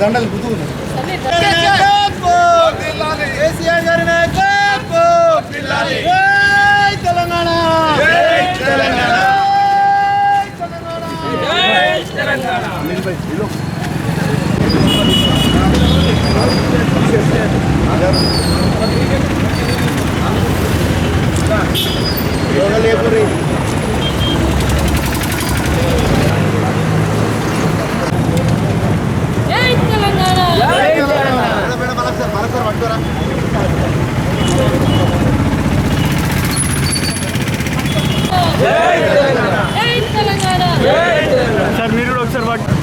దండలు గుర్తు కేసీఆర్ గారి నాయకత్వం తెలంగాణ తెలంగాణ జై తెలంగాణ మేడం మరొకసారి మరొకసారి పట్టుకోరా జై తెలంగాణ సార్ మీరు కూడా ఒకసారి పట్టు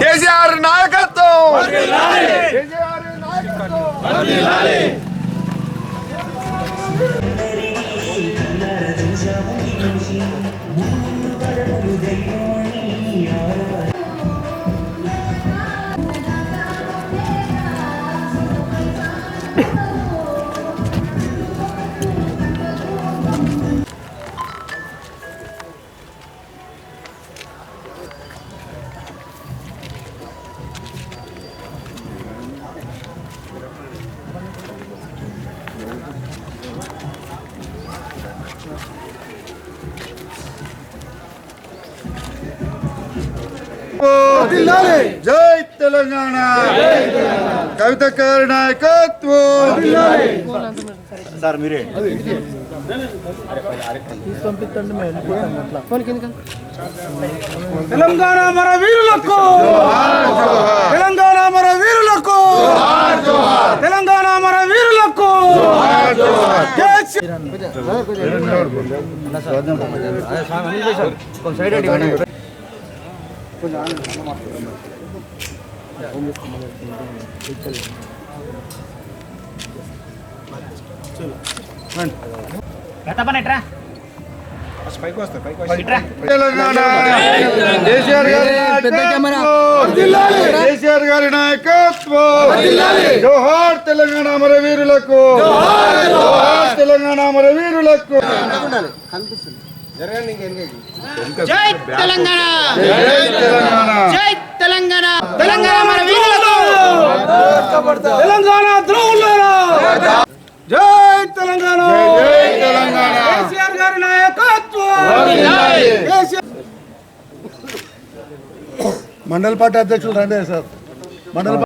కేసీఆర్ నాయకత్వం! జై తెలంగాణ కవిత గారి నాయకత్వం సార్ మీరే తెలంగాణ మన వీరులకు తెలంగాణ మన వీరులకు తెలంగాణ మన వీరులకు కేసీ- తెలంగాణ కేసీఆర్ గారి నాయకత్వం కేసీఆర్ గారి నాయకత్వం జోహార్ తెలంగాణ మన వీరులకు జోహార్ తెలంగాణ మన వీరులకు జై తెలంగాణ జై తెలంగాణ జై తెలంగాణ తెలంగాణ మన వీరులకు తెలంగాణ ద్రోహులారా జై తెలంగాణ జై తెలంగాణ కేసీఆర్ గారి నాయకత్వం కేసీఆర్ మండల పార్టీ అధ్యక్షులు రండి సార్ మండల పా-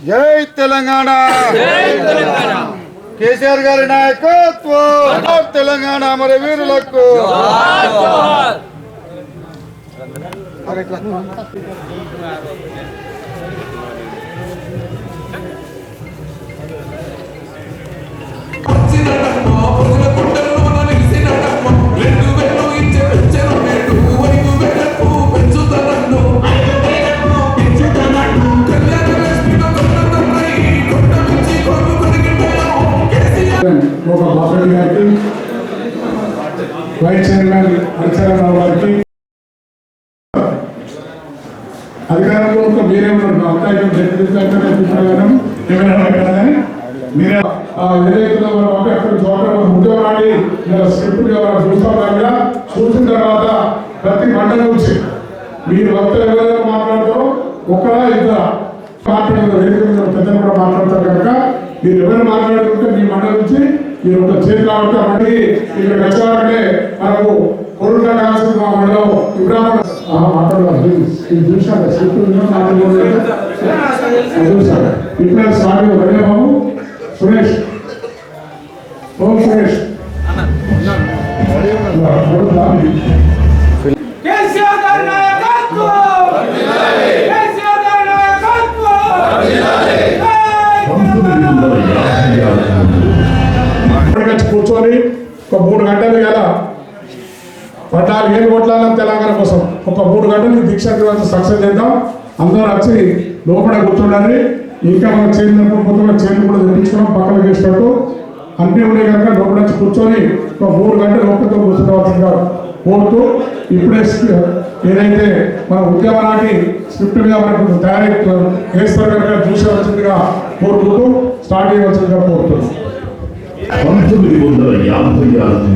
జై తెలంగాణ కేసీఆర్ గారి నాయకత్వం తెలంగాణ మన వీరులకు ఒక బాపరెడ్డి గారికి వైస్ చైర్మన్ హరిచరణరావు గారికి అధికారంలో ఒక మీరే అవకాశం ప్రయత్నిస్తారని మీరే చూసిన తర్వాత ప్రతి మండలం నుంచి మీరు వక్తలు మాట్లాడతారు ఒక ఇద్దరా మాట్లాడతారు. పెద్దలు కూడా మాట్లాడతారు కనుక మీరు ఎవరైనా మాట్లాడుకుంటే మీ మండలి నుంచి మీరు ఒక చేతి కాబట్టి మళ్ళీ ఇక్కడ వచ్చేవారంటే మనకు పొరుడుగా కావాల్సిన మా మండలం ఇబ్రాహిం మాట్లాడాలి ఇది చూశాక స్క్రిప్ట్ మాట్లాడలేదు చూశాక ఇప్పుడే స్వామి వెళ్ళే బాబు సురేష్. ఓం సురేష్. తీసుకొని ఒక మూడు గంటలు కదా పద్నాలుగు ఏళ్ళు కొట్లాలని తెలంగాణ కోసం. ఒక మూడు గంటలు దీక్ష దివాసం సక్సెస్ చేద్దాం. అందరూ వచ్చి లోపల కూర్చోండి ఇంకా మన చైర్మన్ కొత్తగా చేతులు కూడా తెప్పించుకోవడం పక్కన చేసినట్టు. అన్నీ ఉండే కనుక లోపల వచ్చి కూర్చొని ఒక మూడు గంటలు లోపలతో కూర్చోవలసిందిగా కోరుతూ ఇప్పుడే ఏదైతే మన ఉద్యమ నాటి మీద మనకు తయారీ చేస్తారు కనుక చూసే వచ్చిందిగా కోరుకుంటూ స్టార్ట్ చేయవలసిందిగా కోరుతున్నాం. పంతొమ్మిది వందల యాభై ఆరు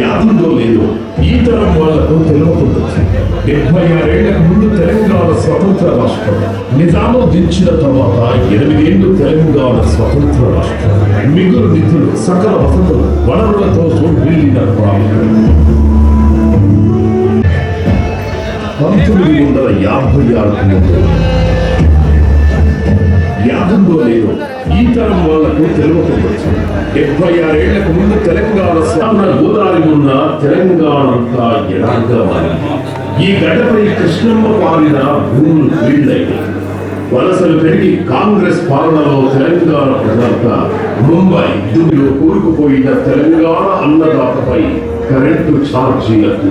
యాదుందో లేదు ఈ తరం వాళ్ళకు తెలియకుండొచ్చు డెబ్బై ఆరేళ్ళకు ముందు. తెలంగాణ స్వతంత్ర రాష్ట్రం నిజాము దించిన తర్వాత ఎనిమిదేళ్ళు తెలంగాణ స్వతంత్ర రాష్ట్రం మిగులు నిధులు సకల వసతులు వనరులతో సోల్లిన పంతొమ్మిది వందల యాభై ఆరు ముందు యాదంలో లేదు. ఈ తరం వాళ్ళకు తెలియకపోవచ్చు డెబ్బై ఆరేళ్ళకు ముందు తెలంగాణ స్వామి గోదావరి ఉన్న తెలంగాణ అంతా మారింది ఈ గడ్డపై కృష్ణమ్మ పాలిన భూములు వీళ్ళైనాయి వలసలు పెరిగి కాంగ్రెస్ పాలనలో తెలంగాణ ప్రజలంతా ముంబై దుమ్మిలో కూరుకుపోయిన తెలంగాణ అన్నదాతపై కరెంటు ఛార్జీలకు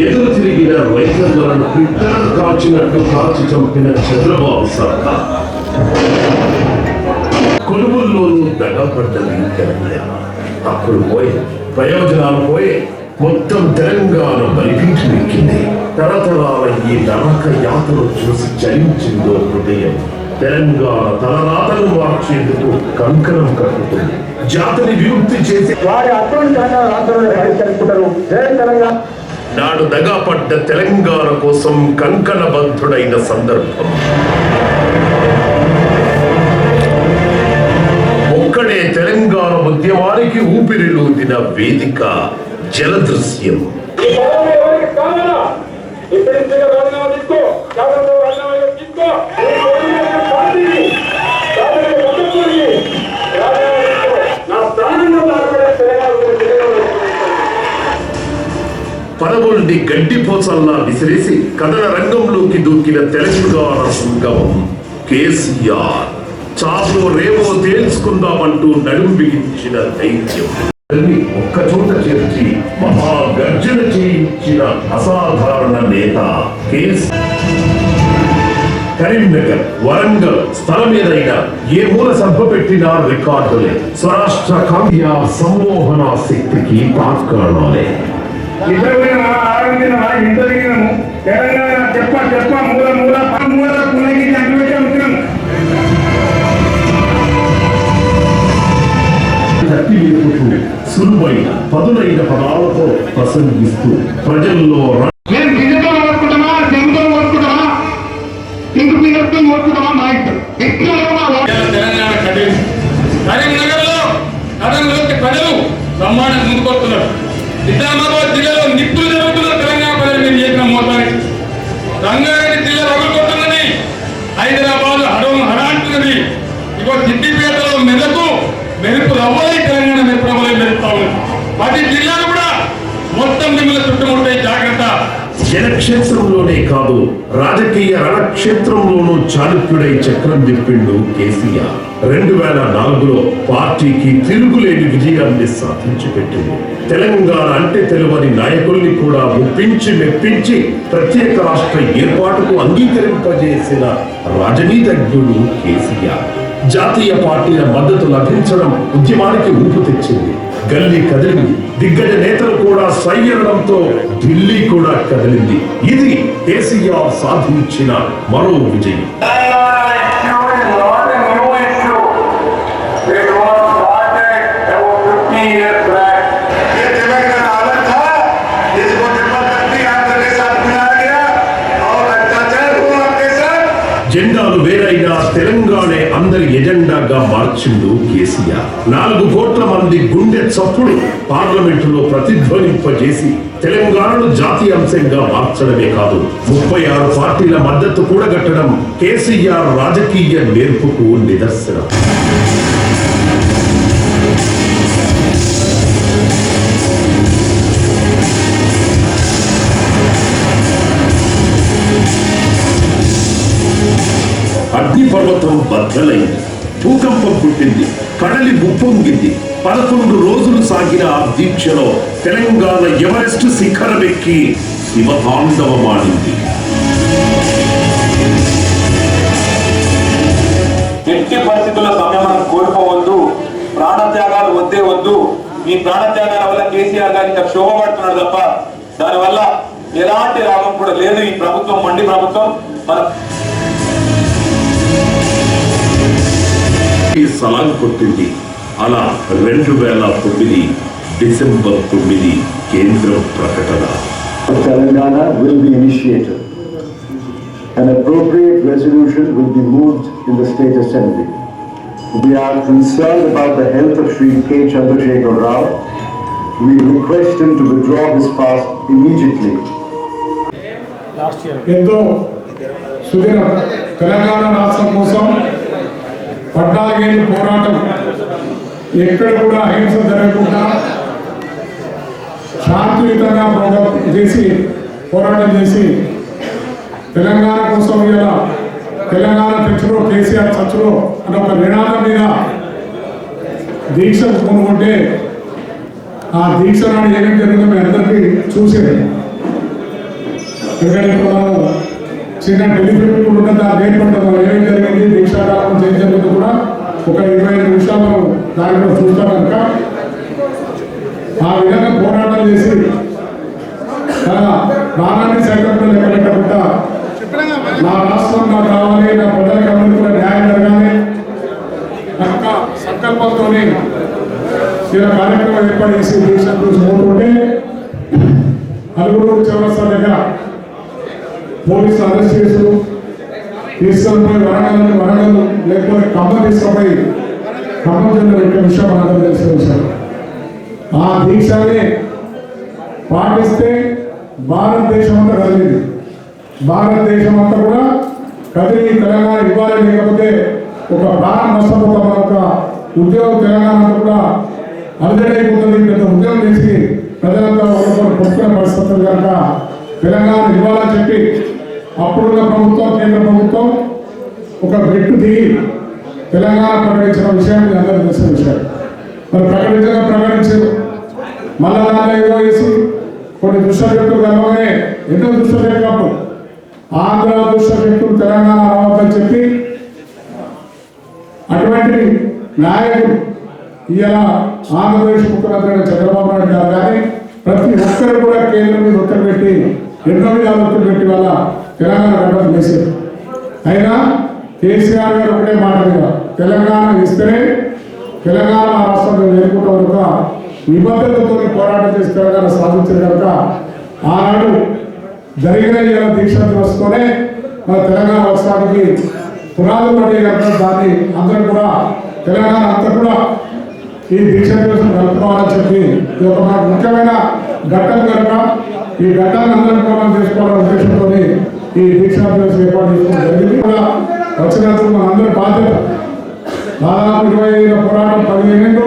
ఎదురు తిరిగిన రైతులను పిట్టలు కాల్చినట్టు కాల్చి చంపిన చంద్రబాబు సర్కార్. కొలువుల్లోనూ దగపడ్డది అప్పుడు పోయి ప్రయోజనాలు పోయి మొత్తం తెలంగాణ బలిపీఠమెక్కింది తరతరాల ఈ నరక యాత్రలు చూసి చలించిందో హృదయం. తెలంగాణ తలరాతలు మార్చేందుకు కంకణం కట్టుకుంది జాతిని విముక్తి చేసి వారి జై తెలంగాణ. నాడు దగాపడ్డ తెలంగాణ కోసం కంకణబద్ధుడైన సందర్భం. తెలంగాణ ఉద్యమానికి ఊపిరిలూదిన వేదిక జలదృశ్యం. పదవుల్ని గడ్డిపోసల్లా విసిరేసి కథన రంగంలోకి దూకిన తెలంగాణ సంగమం కేసీఆర్. చాపు రేపో తేల్చుకుందామంటూ నడుము బిగించిన దైత్యం ఒక్క చోట చేర్చి మహాగర్జన చేయించిన అసాధారణ నేత కేసు. కరీంనగర్ వరంగల్ స్థలం ఏదైనా ఏ మూల సభ పెట్టినా రికార్డులే. స్వరాష్ట్ర కావ్య సమ్మోహన శక్తికి తాత్కాణాలే ఇంటర్వ్యూను తెలంగాణ చెప్ప చెప్ప మూల మూల మూల తట్టి వేపుకు సులువైన పదునైన పదాలతో ప్రసంగిస్తూ ప్రజల్లో తెలంగాణ ప్రజలు బ్రహ్మాండం ముందుకొస్తున్నారు నిజామాబాద్ జిల్లాలో నిప్పులు జరుగుతున్న తెలంగాణ ప్రజలు మీరు చేసిన మోసానికి రంగారెడ్డి జిల్లా హైదరాబాద్ హడం హడాంటున్నది ఇగో సిద్దిపేటలో మెదకు మెరుపు రవ్వలై మీరు ప్రభులు రవ్వలై ఉన్నారు ప్రతి జిల్లాలు కూడా మొత్తం మిమ్మల్ని చుట్టుముట్టే జాగ్రత్త. జనక్షేత్రంలోనే కాదు రాజకీయ రణక్షేత్రంలోనూ చాణుక్యుడై చక్రం తిప్పిండు కేసీఆర్. రెండు వేల నాలుగులో పార్టీకి తిరుగులేని విజయాన్ని సాధించి పెట్టింది తెలంగాణ అంటే తెలువని నాయకుల్ని కూడా ఒప్పించి మెప్పించి ప్రత్యేక రాష్ట్ర ఏర్పాటుకు అంగీకరింపజేసిన రాజనీతజ్ఞుడు కేసీఆర్. జాతీయ పార్టీల మద్దతు లభించడం ఉద్యమానికి ఊపు తెచ్చింది. గల్లీ కదిలింది. దిగ్గజ నేతలు కూడా సయ్యడంతో ఢిల్లీ కూడా కదిలింది. ఇది కేసీఆర్ సాధించిన మరో విజయం. మార్చిండు కేసీఆర్. నాలుగు కోట్ల మంది గుండె చప్పుడు పార్లమెంటులో ప్రతిధ్వనింపజేసి తెలంగాణను జాతీయ అంశంగా మార్చడమే కాదు ముప్పై ఆరు పార్టీల మద్దతు కూడగట్టడం కేసీఆర్ రాజకీయ నేర్పుకు నిదర్శనం. అగ్నిపర్వతం బద్దలైంది. పదకొండు రోజులు సాగిన ఆ దీక్షలో తెలంగాణ ఎవరెస్ట్ శిఖరమెక్కి శివతాండవమాడింది ఎట్టి పరిస్థితుల్లో సంయమనం కోల్పోవద్దు ప్రాణత్యాగాలు వద్దే వద్దు. ఈ ప్రాణత్యాగాల వల్ల కేసీఆర్ గారు ఇంకా క్షోభపడుతున్నాడు తప్ప దానివల్ల ఎలాంటి లాభం కూడా లేదు ఈ ప్రభుత్వం మండి ప్రభుత్వం. మన ఈ సలాం కొట్టింది. అలా రెండు వేల తొమ్మిది డిసెంబర్ తొమ్మిది కేంద్రం ప్రకటన Telangana will be initiated. An appropriate resolution will be moved in the State Assembly. We are concerned about the health of Sri K. Chandrasekhar Rao. We request him to withdraw his pass immediately. ఎంతో సుదీర తెలంగాణ రాష్ట్రం కోసం పద్నాలుగేళ్ళు పోరాటం ఎక్కడ కూడా అహింస జరగకుండా శాంతియుతంగా ప్రోగ్రాం చేసి పోరాటం చేసి తెలంగాణ కోసం ఇలా తెలంగాణ తెచ్చులో కేసీఆర్ చచ్చులో అనే ఒక నినాదం మీద దీక్ష కొనుక్కుంటే ఆ దీక్ష నాడు ఏమేమి జరిగిందో మీ అందరికీ చూసేది. ఎందుకంటే ఇప్పుడు మనం చిన్న టెలిఫిల్మ్ కూడా ఉంటుంది ఆ డేట్ ఉంటుంది ఏమేమి జరిగింది దీక్షాకాలం ఏం జరిగింది కూడా ఒక ఇరవై ఐదు నిమిషాలు మనం దాంట్లో చూస్తాం కనుక ఆ విధంగా పోరాటం చేసి తన ప్రాణాన్ని సైతం కూడా లెక్క పెట్టకుండా నా రాష్ట్రం నాకు కావాలి నా ప్రజలకు అందరికీ కూడా న్యాయం జరగాలి కనుక సంకల్పంతో ఇలా కార్యక్రమం ఏర్పాటు చేసి దీక్ష చూసి పోతుంటే నలుగురు చౌరస్తా దగ్గర పోలీసులు అరెస్ట్ చేస్తూ తీసుకొని పోయి వరంగల్ వరంగల్ లేకపోతే ఖమ్మం తీసుకుపోయి ఖమ్మం జిల్లా పెట్టే విషయం మనందరూ తెలిసిన విషయం ఆ పాటిస్తే భారతదేశం అంతా కదిలింది. భారతదేశం అంతా కూడా కదిలి తెలంగాణ ఇవ్వాలి లేకపోతే ఒక ప్రాణం నష్టపోతాం ఒక ఉద్యోగం తెలంగాణ అంతా కూడా అలజడైపోతుంది. పెద్ద ఉద్యోగం చేసి ప్రజలంతా ఒకరికొకరు కొట్టుకునే పరిస్థితులు కనుక తెలంగాణ ఇవ్వాలని చెప్పి అప్పుడున్న ప్రభుత్వం కేంద్ర ప్రభుత్వం ఒక మెట్టు దిగి తెలంగాణ ప్రకటించిన విషయం మీ అందరూ తెలిసిన విషయం. మరి ప్రకటించగా ప్రకటించారు. మళ్ళా దాంట్లో ఏదో వేసి కొన్ని దుష్టశక్తులు కలవగానే ఎన్నో దుష్టశక్తులు ఆంధ్ర దుష్టశక్తులు తెలంగాణ రావద్దని చెప్పి అటువంటి నాయకుడు ఇలా ఆంధ్రప్రదేశ్ ముఖ్యమంత్రి చంద్రబాబు నాయుడు గారు కానీ ప్రతి ఒక్కరు కూడా కేంద్రం మీద ఒత్తిడి పెట్టి ఎన్నో విధాలు ఒత్తిడి పెట్టి వాళ్ళ తెలంగాణ గడపడం చేశారు. అయినా కేసీఆర్ గారు ఒకటే మాట మీద తెలంగాణ ఇస్తేనే తెలంగాణ రాష్ట్రంలో నేర్పుకోవడం కనుక నిబద్ధతతో పోరాటం చేసి తెలంగాణ సాధించారు కనుక ఆనాడు జరిగిన ఈ దీక్ష దివస్తోనే మన తెలంగాణ రాష్ట్రానికి పునాదులు పడే కనుక దాన్ని అందరూ కూడా తెలంగాణ అంతా కూడా ఈ దీక్ష దివసం కలుపుకోవాలని చెప్పి ఇది ఒక మనకు ముఖ్యమైన ఘట్టం కనుక ఈ ఘట్టాన్ని అందరూ కూడా మనం చేసుకోవాలనే ఉద్దేశంతో ఈ దీక్షా దివసం ఏర్పాటు చేసుకోవడం జరిగింది. కూడా వచ్చినందుకు మనందరి బాధ్యత. దాదాపు ఇరవై ఐదు పోరాటం పదిహేను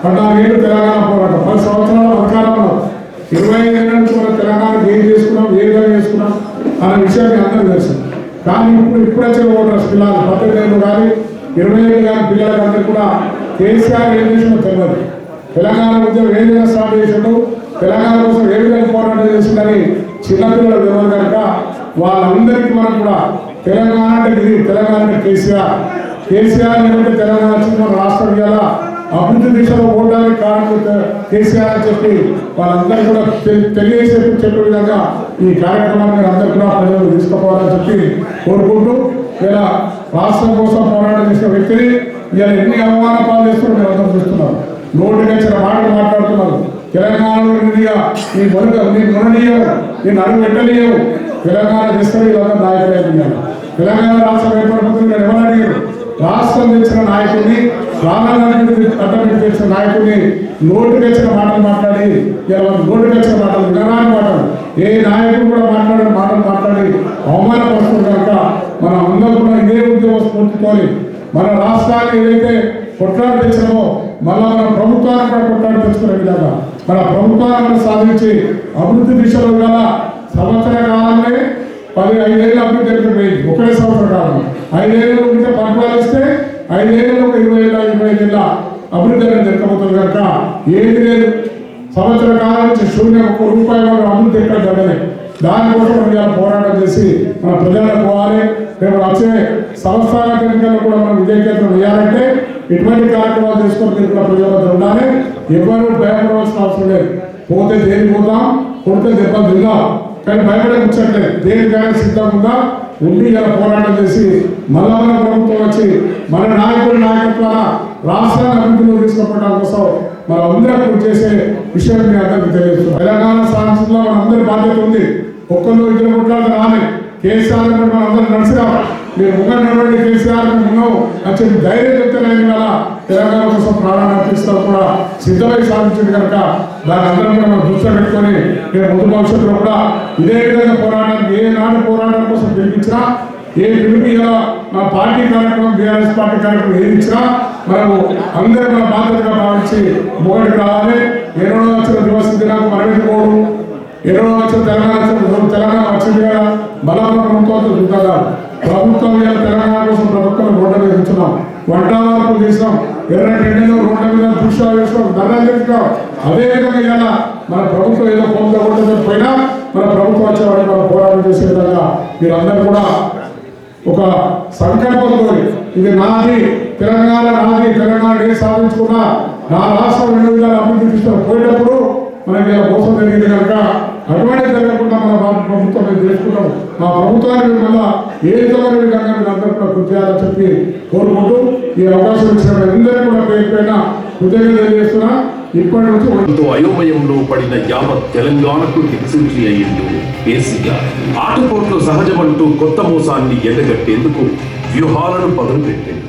ఏళ్ళు తెలంగాణ పోరాటం. పది సంవత్సరాల అధికారంలో ఇరవై ఐదు ఏళ్ళ నుంచి మనం తెలంగాణకు ఏం చేసుకున్నాం ఏ విధంగా చేసుకున్నాం అనే విషయాన్ని అందరూ తెలుసు కానీ ఇప్పుడు ఇప్పుడే ఓటర్స్ పిల్లలు పద్దెనిమిది ఏళ్ళు కానీ ఇరవై ఏళ్ళు కానీ పిల్లలకి అందరూ కూడా కేసీఆర్ ఏం చేసినా తెలియదు తెలంగాణ ఉద్యమం ఏ విధంగా స్టార్ట్ చేసిండు తెలంగాణ కోసం ఏ విధంగా పోరాటం చేసిందని చిన్నపిల్లలు తెలియదు కనుక వాళ్ళందరికీ మనం కూడా తెలంగాణ అంటే ఇది తెలంగాణ అంటే కేసీఆర్. కేసీఆర్ ఏమంటే తెలంగాణ వచ్చింది మన రాష్ట్రం ఇవ్వాలా అభివృద్ధి దిశలో పోవడానికి కారణం కేసీఆర్ అని చెప్పి వాళ్ళందరూ కూడా తెలియజేసే చెప్పే విధంగా ఈ కార్యక్రమాన్ని మీరు అందరూ కూడా ప్రజలు తీసుకుపోవాలని చెప్పి కోరుకుంటూ ఇలా రాష్ట్రం కోసం పోరాటం చేసిన వ్యక్తిని ఇలా ఎన్ని అవమాన పాలు చేస్తున్నారు మీరు అందరూ చూస్తున్నారు నోటికి వచ్చిన మాటలు మాట్లాడుతున్నారు. తెలంగాణలో నిధిగా నీ మొదట నీ ముననీయవు నేను అడుగు పెట్టనీయవు తెలంగాణ చేస్తే నాయకులు నాయకులైపోయినారు తెలంగాణ రాష్ట్రం పడిపోతుంది నేను ఎవరు అడిగారు రాష్ట్రం తెచ్చిన నాయకుడిని ప్రాణాలను అడ్డం తెచ్చిన నాయకుడిని నోటుకు వచ్చిన మాటలు మాట్లాడి ఇలా నోటుకు వచ్చిన మాటలు వినరాని మాటలు. ఏ నాయకుడు కూడా మాట్లాడిన మాటలు మాట్లాడి అవమానపరుస్తుంది కనుక మన అందరూ కూడా ఇదే ఉద్యోగ స్ఫూర్తితోని మన రాష్ట్రాన్ని ఏదైతే కొట్లాడి తెచ్చినామో మళ్ళా మన ప్రభుత్వాన్ని కూడా కొట్లాడి తెచ్చుకునే విధంగా మన ప్రభుత్వాన్ని సాధించి అభివృద్ధి దిశలో గల సంవత్సర కాలంలో పది ఐదేళ్ళు అభివృద్ధి జరిగిపోయింది. ఒకటే సంవత్సర కాలం ఐదేళ్ళు ఉంటే పట్టుబడి ఇస్తే ఐదేళ్ళు ఒక ఇరవై ఏళ్ళ ఇరవై ఐదు ఏళ్ళ అభివృద్ధి అనేది జరగబోతుంది కనుక ఏది లేదు. సంవత్సర కాలం నుంచి శూన్యం ఒక్క రూపాయి వరకు అభివృద్ధి ఎక్కడ జరగలేదు దానికోసం మనం ఇవాళ పోరాటం చేసి మన ప్రజలకు పోవాలి. రేపు వచ్చే సంస్థాన ఎన్నికల్లో కూడా మనం విజయకేంద్రం వేయాలంటే ఇటువంటి కార్యక్రమాలు చేసుకొని తిరుగుతున్న ప్రజల వద్ద ఉండాలి. ఎవరు భయపడవలసిన అవసరం లేదు. పోతే దేనికి పోతాం? కొడితే దెబ్బలు తిందాం. కానీ భయపడే ముచ్చట్లేదు. దేనికైనా సిద్ధంగా ఉందా? ఉండి గల పోరాటం చేసి మళ్ళా ప్రభుత్వం వచ్చి మన నాయకుల నాయకత్వాల రాష్ట్రాన్ని అభివృద్ధిలో తీసుకోవడం కోసం మన అందరూ కృషి చేసే విషయం మీ అందరికీ తెలియజేస్తున్నాం. తెలంగాణ సాధించడంలో మన అందరి బాధ్యత ఉంది. ఒక్కరు ఇద్దరు కొట్లాడితే రాలే కేసీఆర్ కూడా మనం అందరం నడిచిరా మీరు ముంగడు నడవండి కేసీఆర్ ముందు అని చెప్పి ధైర్యం చెప్తేనే వల్ల తెలంగాణ కోసం ప్రాణాన్ని అర్పిస్తారు కూడా సిద్ధమై సాధించింది కనుక దాని అందరం కూడా మనం దృష్టిలో పెట్టుకొని నేను ముందు భవిష్యత్తులో కూడా ఇదే విధంగా పోరాటానికి ఏ నాటి పోరాటం కోసం గెలిపించినా ఏ పిలుపు మా పార్టీ కార్యక్రమం బీఆర్ఎస్ పార్టీ కార్యక్రమం ఏది ఇచ్చినా మనము అందరూ మన బాధ్యతగా భావించి మొగటికి రావాలి. ఎన్నో వచ్చిన దివస దినాలకు మరణించుకోవడం ఎన్నో వచ్చిన తెలంగాణ తెలంగాణ వచ్చింది కదా. బలమైన ప్రభుత్వంతో చూద్దా ప్రభుత్వం ఇవాళ తెలంగాణ కోసం ప్రభుత్వం రోడ్ల మీద ఉంచున్నాం వంట మార్పులు చేసినాం ఎర్ర టెండలో రోడ్ల మీద దృశ్యాలు వేసినాం. ధర్నా చేసినాం. అదే విధంగా ఇవాళ మన ప్రభుత్వం ఏదో కొంత రోడ్ల పోయినా మన ప్రభుత్వం వచ్చేవాడిని మనం పోరాటం చేసే విధంగా మీరందరూ కూడా ఒక సంకల్పంతో ఇది నాది తెలంగాణ నాది తెలంగాణ ఏ సాధించుకున్నా నా రాష్ట్రం రెండు విధాలు అభివృద్ధి తీసుకొని పోయేటప్పుడు మనకి ఇలా మోసం జరిగింది కనుక అటువంటి జరగకుండా మన భారత ప్రభుత్వం మేము చేసుకున్నాం మా ప్రభుత్వాన్ని మళ్ళా ఏ విధమైన విధంగా మీరు అందరూ కూడా కృషి చేయాలని చెప్పి కోరుకుంటూ ఈ అవకాశం ఇచ్చిన అందరికీ కూడా పేరు పైన కృతజ్ఞతలు తెలియజేస్తున్నా. ఇప్పటి నుంచి ఎంతో అయోమయంలో పడిన యావత్ తెలంగాణకు దిక్సూచి అయ్యిండు కేసీఆర్. ఆటపోట్లు సహజమంటూ కొత్త మోసాన్ని ఎండగట్టేందుకు వ్యూహాలను పదులు పెట్టింది